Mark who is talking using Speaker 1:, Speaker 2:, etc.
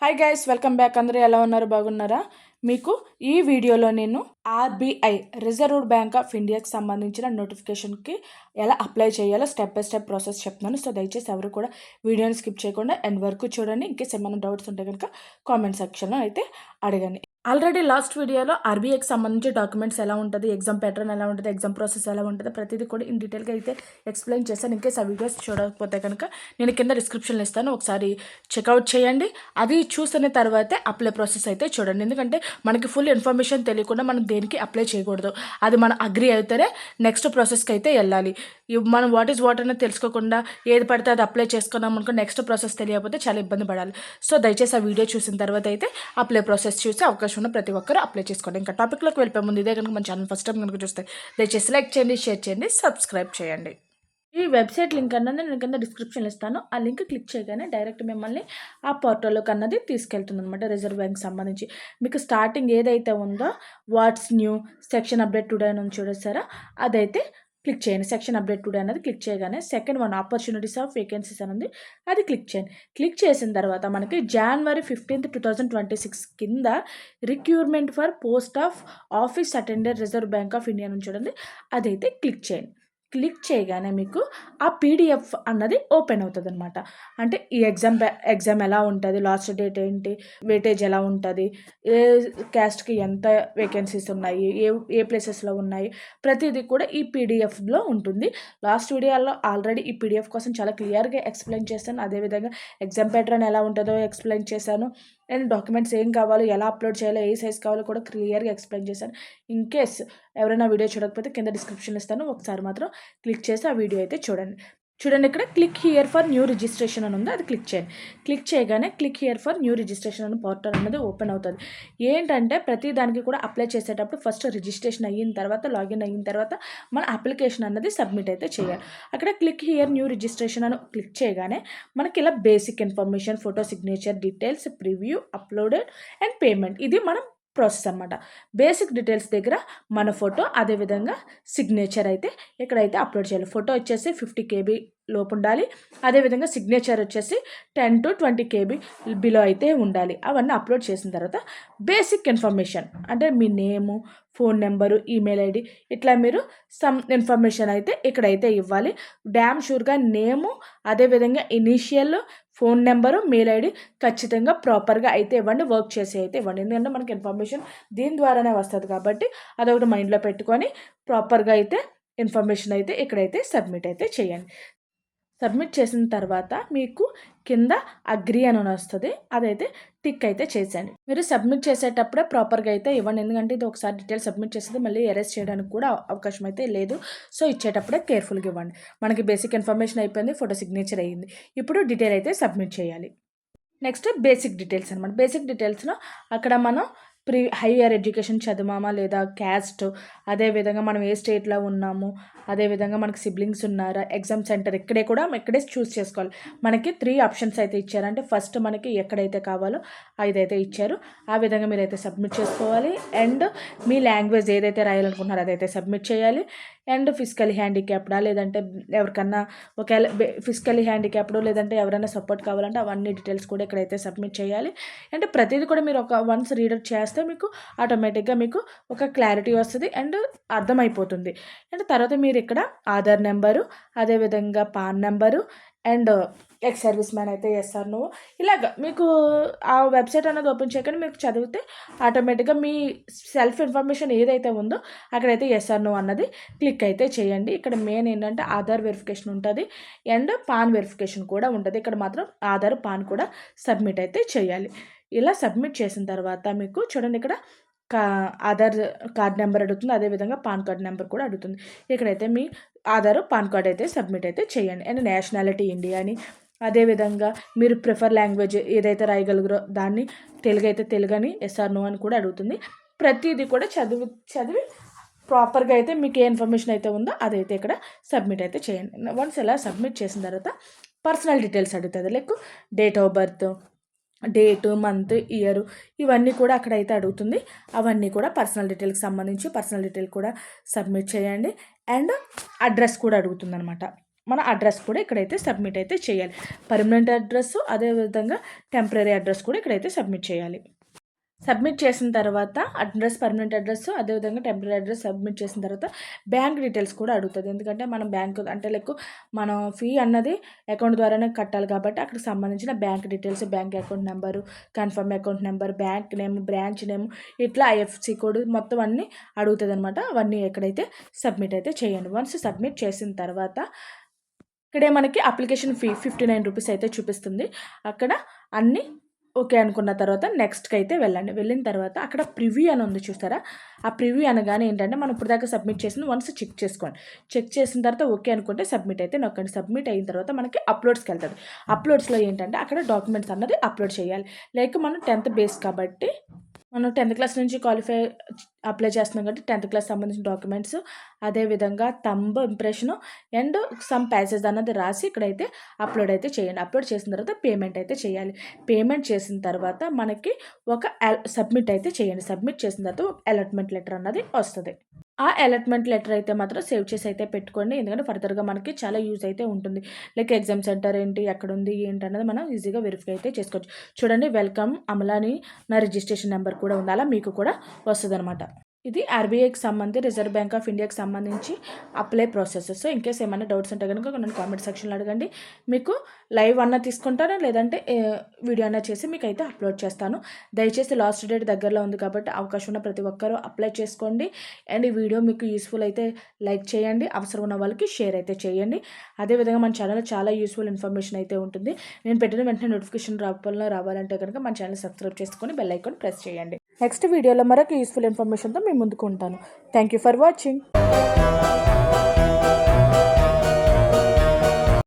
Speaker 1: Hi guys welcome back అందరూ ఎలా ఉన్నారు? బాగున్నారా? మీకు ఈ వీడియోలో నేను ఆర్బీఐ రిజర్వ్ బ్యాంక్ ఆఫ్ ఇండియాకి సంబంధించిన నోటిఫికేషన్కి ఎలా అప్లై చేయాలో స్టెప్ బై స్టెప్ ప్రాసెస్ చెప్తున్నాను. సో దయచేసి ఎవరు కూడా వీడియోని స్కిప్ చేయకుండా ఎండ్ వరకు చూడండి. ఇంకేస్ ఏమైనా డౌట్స్ ఉంటే కనుక కామెంట్ సెక్షన్లో అయితే అడగండి. ఆల్రెడీ లాస్ట్ వీడియోలో ఆర్బీఐకి సంబంధించి డాక్యుమెంట్స్ ఎలా ఉంటుంది ఎగ్జామ్ ప్యాటర్న్ ఎలా ఉంటుంది ఎగ్జామ్ ప్రాసెస్ ఎలా ఉంటుంది ప్రతిదీ కూడా ఇన్ డీటెయిల్గా అయితే ఎక్స్ప్లెయిన్ చేస్తాను ఇంకేస్ ఆ వీడియోస్ చూడకపోతే కనుక. నేను కింద డిస్క్రిప్షన్లో ఇస్తాను ఒకసారి చెక్అవుట్ చేయండి. అది చూసిన తర్వాతే అప్లై ప్రాసెస్ అయితే చూడండి. ఎందుకంటే మనకి ఫుల్ ఇన్ఫర్మేషన్ తెలియకుండా మనం దేనికి అప్లై చేయకూడదు. అది మనం అగ్రి అయితేనే నెక్స్ట్ ప్రాసెస్కి అయితే వెళ్ళాలి. మనం వాట్ ఈస్ వాట్ అనేది తెలుసుకోకుండా ఏది పడితే అది అప్లై చేసుకున్నాం అనుకో నెక్స్ట్ ప్రాసెస్ తెలియకపోతే చాలా ఇబ్బంది పడాలి. సో దయచేసి ఆ వీడియో చూసిన తర్వాత అయితే అప్లై ప్రాసెస్ చూసి అవకాశం ఉన్న ప్రతి ఒక్కరు అప్లై చేసుకోండి. ఇంకా టాపిక్లోకి వెళ్ళిపోయే ముందు ఇదే కనుక మన ఛానల్ ఫస్ట్ టైం కనుక చూస్తే దయచేసి లైక్ చేయండి షేర్ చేయండి సబ్స్క్రైబ్ చేయండి. ఈ వెబ్సైట్ లింక్ అన్నది నేను కింద డిస్క్రిప్షన్లో ఇస్తాను. ఆ లింక్ క్లిక్ చేయగానే డైరెక్ట్ మిమ్మల్ని ఆ పోర్టల్లోకి అన్నది తీసుకెళ్తుంది అనమాట రిజర్వ్ బ్యాంక్ సంబంధించి. మీకు స్టార్టింగ్ ఏదైతే ఉందో what's new section update today నుంచి చూడేసారా అదైతే క్లిక్ చేయండి. సెక్షన్ అప్డేట్ టుడే అనేది క్లిక్ చేయగానే second one opportunities of vacancies అని ఉంది. అది క్లిక్ చేయండి. క్లిక్ చేసిన తర్వాత మనకి January fifteenth two thousand twenty six కింద recruitment for post of office attendant reserve bank of India నుంచి చూడండి. అదైతే క్లిక్ చేయండి. క్లిక్ చేయగానే మీకు ఆ పీడిఎఫ్ అన్నది ఓపెన్ అవుతుంది అనమాట అంటే ఈ ఎగ్జామ్ ఎగ్జామ్ ఎలా ఉంటుంది లాస్ట్ డేట్ ఏంటి వెయిటేజ్ ఎలా ఉంటుంది ఏ క్యాస్ట్కి ఎంత వేకెన్సీస్ ఉన్నాయి ఏ ఏ ప్లేసెస్లో ఉన్నాయి ప్రతిదీ కూడా ఈ పీడిఎఫ్లో ఉంటుంది. లాస్ట్ వీడియోలో ఆల్రెడీ ఈ పీడిఎఫ్ కోసం చాలా క్లియర్గా ఎక్స్ప్లెయిన్ చేస్తాను అదేవిధంగా ఎగ్జామ్ ప్యాటర్న్ ఎలా ఉంటుందో ఎక్స్ప్లెయిన్ చేశాను. నేను డాక్యుమెంట్స్ ఏం కావాలో ఎలా అప్లోడ్ చేయాలో ఏ సైజ్ కావాలో కూడా క్లియర్గా ఎక్స్ప్లెయిన్ చేశాను. ఇన్ కేస్ ఎవరైనా వీడియో చూడకపోతే కింద డిస్క్రిప్షన్ ఇస్తాను. ఒకసారి మాత్రం క్లిక్ చేసి ఆ వీడియో అయితే చూడండి. చూడండి ఇక్కడ click here for new registration అని ఉంది అది క్లిక్ చేయండి క్లిక్ చేయగానే click here for new registration అని పోర్టల్ అనేది ఓపెన్ అవుతుంది. ఏంటంటే ప్రతి దానికి కూడా అప్లై చేసేటప్పుడు ఫస్ట్ రిజిస్ట్రేషన్ అయిన తర్వాత లాగిన్ అయిన తర్వాత మన అప్లికేషన్ అన్నది సబ్మిట్ అయితే చేయాలి. అక్కడ క్లిక్ హియర్ న్యూ రిజిస్ట్రేషన్ అని క్లిక్ చేయగానే మనకి ఇలా basic information photo signature details preview uploaded and payment ఇది మనం ప్రాసెస్ అనమాట బేసిక్ డీటెయిల్స్ దగ్గర మన ఫోటో అదేవిధంగా సిగ్నేచర్ అయితే ఎక్కడైతే అప్లోడ్ చేయాలి. ఫోటో వచ్చేసి ఫిఫ్టీ కేబీ లోపు ఉండాలి. అదేవిధంగా సిగ్నేచర్ వచ్చేసి ten to twenty KB below అయితే ఉండాలి. అవన్నీ అప్లోడ్ చేసిన తర్వాత బేసిక్ ఇన్ఫర్మేషన్ అంటే మీ name phone number email ID ఇట్లా మీరు సమ్ ఇన్ఫర్మేషన్ అయితే ఇక్కడైతే ఇవ్వాలి. డ్యామ్ షూర్గా నేము అదేవిధంగా initial phone number mail ID ఖచ్చితంగా ప్రాపర్గా అయితే ఇవ్వండి వర్క్ చేసి అయితే ఇవ్వండి. ఎందుకంటే మనకి ఇన్ఫర్మేషన్ దీని ద్వారానే వస్తుంది కాబట్టి అదొకటి మైండ్లో పెట్టుకొని ప్రాపర్గా అయితే ఇన్ఫర్మేషన్ అయితే ఇక్కడైతే సబ్మిట్ అయితే చేయండి. సబ్మిట్ చేసిన తర్వాత మీకు కింద అగ్రి అని వస్తుంది. అదైతే టిక్ అయితే చేసేయండి. మీరు సబ్మిట్ చేసేటప్పుడే ప్రాపర్గా అయితే ఇవ్వండి. ఎందుకంటే ఇది ఒకసారి డీటెయిల్ సబ్మిట్ చేసేది మళ్ళీ ఎరేస్ చేయడానికి కూడా అవకాశం అయితే లేదు. సో ఇచ్చేటప్పుడే కేర్ఫుల్గా ఇవ్వండి. మనకి బేసిక్ ఇన్ఫర్మేషన్ అయిపోయింది ఫోటో సిగ్నేచర్ అయ్యింది ఇప్పుడు డీటెయిల్ అయితే సబ్మిట్ చేయాలి. నెక్స్ట్ బేసిక్ డీటెయిల్స్ అనమాట బేసిక్ డీటెయిల్స్లో అక్కడ మనం ప్రీ హైయర్ ఎడ్యుకేషన్ చదివామా లేదా క్యాస్ట్? అదేవిధంగా మనం ఏ స్టేట్లో ఉన్నాము? అదేవిధంగా మనకి సిబ్లింగ్స్ ఉన్నారా? ఎగ్జామ్ సెంటర్ ఇక్కడే కూడా ఇక్కడే చూస్ చేసుకోవాలి. మనకి త్రీ ఆప్షన్స్ అయితే ఇచ్చారంటే ఫస్ట్ మనకి ఎక్కడైతే కావాలో అదైతే ఇచ్చారు. ఆ విధంగా మీరైతే సబ్మిట్ చేసుకోవాలి. అండ్ మీ లాంగ్వేజ్ ఏదైతే రాయాలనుకుంటున్నారో అదైతే సబ్మిట్ చేయాలి. అండ్ ఫిజికల్ హ్యాండిక్యాప్డా? లేదంటే ఎవరికన్నా ఒకవేళ ఫిజికల్ హ్యాండిక్యాప్డో లేదంటే ఎవరైనా సపోర్ట్ కావాలంటే అవన్నీ డీటెయిల్స్ కూడా ఇక్కడైతే సబ్మిట్ చేయాలి. అంటే ప్రతిదీ కూడా మీరు ఒక వన్స్ రీడర్ చేస్తే మీకు ఆటోమేటిక్గా మీకు ఒక క్లారిటీ వస్తుంది అండ్ అర్థమైపోతుంది. అండ్ తర్వాత మీరు ఇక్కడ ఆధార్ నెంబరు అదేవిధంగా PAN number and ex service man అయితే చేస్తారు నువ్వు. ఇలాగ మీకు ఆ వెబ్సైట్ అనేది ఓపెన్ చేయకుండా మీకు చదివితే ఆటోమేటిక్గా మీ సెల్ఫ్ ఇన్ఫర్మేషన్ ఏదైతే ఉందో అక్కడైతే ఎస్ఆర్ నువ్వు అన్నది క్లిక్ అయితే చేయండి. ఇక్కడ మెయిన్ ఏంటంటే ఆధార్ వెరిఫికేషన్ ఉంటుంది. అండ్ పాన్ వెరిఫికేషన్ కూడా ఉంటుంది. ఇక్కడ మాత్రం ఆధార్ పాన్ కూడా సబ్మిట్ అయితే చేయాలి. ఇలా సబ్మిట్ చేసిన తర్వాత మీకు చూడండి ఇక్కడ కా ఆధార్ కార్డ్ నెంబర్ అడుగుతుంది. అదేవిధంగా పాన్ కార్డ్ నెంబర్ కూడా అడుగుతుంది. ఇక్కడైతే మీ ఆధార్ పాన్ కార్డ్ అయితే సబ్మిట్ అయితే చేయండి. అండ్ నేషనాలిటీ ఇండియా అని అదేవిధంగా మీరు ప్రిఫర్ లాంగ్వేజ్ ఏదైతే రాయగలుగురో దాన్ని తెలుగు అయితే తెలుగు అని ఎస్ఆర్ నో అని కూడా అడుగుతుంది. ప్రతిదీ కూడా చదివి చదివి ప్రాపర్గా అయితే మీకు ఏ ఇన్ఫర్మేషన్ అయితే ఉందో అదైతే ఇక్కడ సబ్మిట్ అయితే చేయండి. వన్స్ ఇలా సబ్మిట్ చేసిన తర్వాత పర్సనల్ డీటెయిల్స్ అడుగుతుంది. Like date of birth date month year ఇవన్నీ కూడా అక్కడైతే అడుగుతుంది. అవన్నీ కూడా పర్సనల్ డీటెయిల్కి సంబంధించి పర్సనల్ డీటెయిల్ కూడా సబ్మిట్ చేయండి. అండ్ అడ్రస్ కూడా అడుగుతుంది అనమాట మన అడ్రస్ కూడా ఇక్కడైతే సబ్మిట్ అయితే చేయాలి. పర్మనెంట్ అడ్రస్ అదేవిధంగా టెంపరీ అడ్రస్ కూడా ఇక్కడైతే సబ్మిట్ చేయాలి. సబ్మిట్ చేసిన తర్వాత అడ్రస్ పర్మనెంట్ అడ్రస్ అదేవిధంగా టెంపరీ అడ్రస్ సబ్మిట్ చేసిన తర్వాత బ్యాంక్ డీటెయిల్స్ కూడా అడుగుతుంది. ఎందుకంటే మనం బ్యాంక్ అంటే లైక్ మనం ఫీ అన్నది అకౌంట్ ద్వారానే కట్టాలి కాబట్టి అక్కడికి సంబంధించిన bank details bank account number confirm account number bank name branch name ఇట్లా ఐఎఫ్సి కోడ్ మొత్తం అన్నీ అడుగుతుంది అనమాట అవన్నీ ఎక్కడైతే సబ్మిట్ అయితే చేయండి. వన్స్ సబ్మిట్ చేసిన తర్వాత ఇక్కడే మనకి application fee fifty nine rupees అయితే చూపిస్తుంది. అక్కడ అన్నీ ఓకే అనుకున్న తర్వాత నెక్స్ట్కి అయితే వెళ్ళండి. వెళ్ళిన తర్వాత అక్కడ ప్రివ్యూ అని ఉంది చూస్తారా? ఆ ప్రివ్యూ అనగానే ఏంటంటే మనం ఇప్పుడు దాకా సబ్మిట్ చేసిన వన్స్ చెక్ చేసుకోండి. చెక్ చేసిన తర్వాత ఓకే అనుకుంటే సబ్మిట్ అయితే నొక్కండి. సబ్మిట్ అయిన తర్వాత మనకి అప్లోడ్స్కి వెళ్తుంది. అప్లోడ్స్లో ఏంటంటే అక్కడ డాక్యుమెంట్స్ అన్నది అప్లోడ్ చేయాలి. లైక్ మనం టెన్త్ బేస్ కాబట్టి మనం టెన్త్ క్లాస్ నుంచి క్వాలిఫై అప్లై చేస్తున్నాం కాబట్టి టెన్త్ క్లాస్ సంబంధించిన డాక్యుమెంట్స్ అదేవిధంగా thumb impression and some passage అన్నది రాసి ఇక్కడైతే అప్లోడ్ అయితే చేయండి. అప్లోడ్ చేసిన తర్వాత పేమెంట్ అయితే చేయాలి. పేమెంట్ చేసిన తర్వాత మనకి ఒక సబ్మిట్ అయితే చేయండి. సబ్మిట్ చేసిన తర్వాత అలాట్మెంట్ లెటర్ అన్నది వస్తుంది. ఆ అలాట్మెంట్ లెటర్ అయితే మాత్రం సేవ్ చేసి అయితే పెట్టుకోండి. ఎందుకంటే ఫర్దర్గా మనకి చాలా యూజ్ అయితే ఉంటుంది. లైక్ ఎగ్జామ్ సెంటర్ ఏంటి ఎక్కడ ఉంది ఏంటి అన్నది మనం ఈజీగా వెరిఫై అయితే చేసుకోవచ్చు. చూడండి వెల్కమ్ అమలాని నా రిజిస్ట్రేషన్ నెంబర్ కూడా ఉంది. అలా మీకు కూడా వస్తుంది ఇది ఆర్బీఐకి సంబంధించి రిజర్వ్ బ్యాంక్ ఆఫ్ ఇండియాకి సంబంధించి apply process so in case ఏమైనా డౌట్స్ ఉంటే కనుక నన్ను కామెంట్ సెక్షన్లో అడగండి. మీకు లైవ్ అన్న తీసుకుంటాను లేదంటే వీడియో అన్న చేసి మీకు అయితే అప్లోడ్ చేస్తాను. దయచేసి లాస్ట్ డేట్ దగ్గరలో ఉంది కాబట్టి అవకాశం ఉన్న ప్రతి ఒక్కరూ అప్లై చేసుకోండి. అండ్ ఈ వీడియో మీకు యూస్ఫుల్ అయితే లైక్ చేయండి. అవసరం ఉన్న వాళ్ళకి షేర్ అయితే చేయండి. అదేవిధంగా మన ఛానల్ చాలా యూస్ఫుల్ ఇన్ఫర్మేషన్ అయితే ఉంటుంది. నేను పెట్టిన వెంటనే నోటిఫికేషన్ రావాలో రావాలంటే కనుక మన ఛానల్ సబ్స్క్రైబ్ చేసుకొని బెల్ ఐకాన్ ప్రెస్ చేయండి. నెక్స్ట్ వీడియోలో మరొక యూస్ఫుల్ ఇన్ఫర్మేషన్తో మేము ముందుకు ఉంటాను. Thank you for watching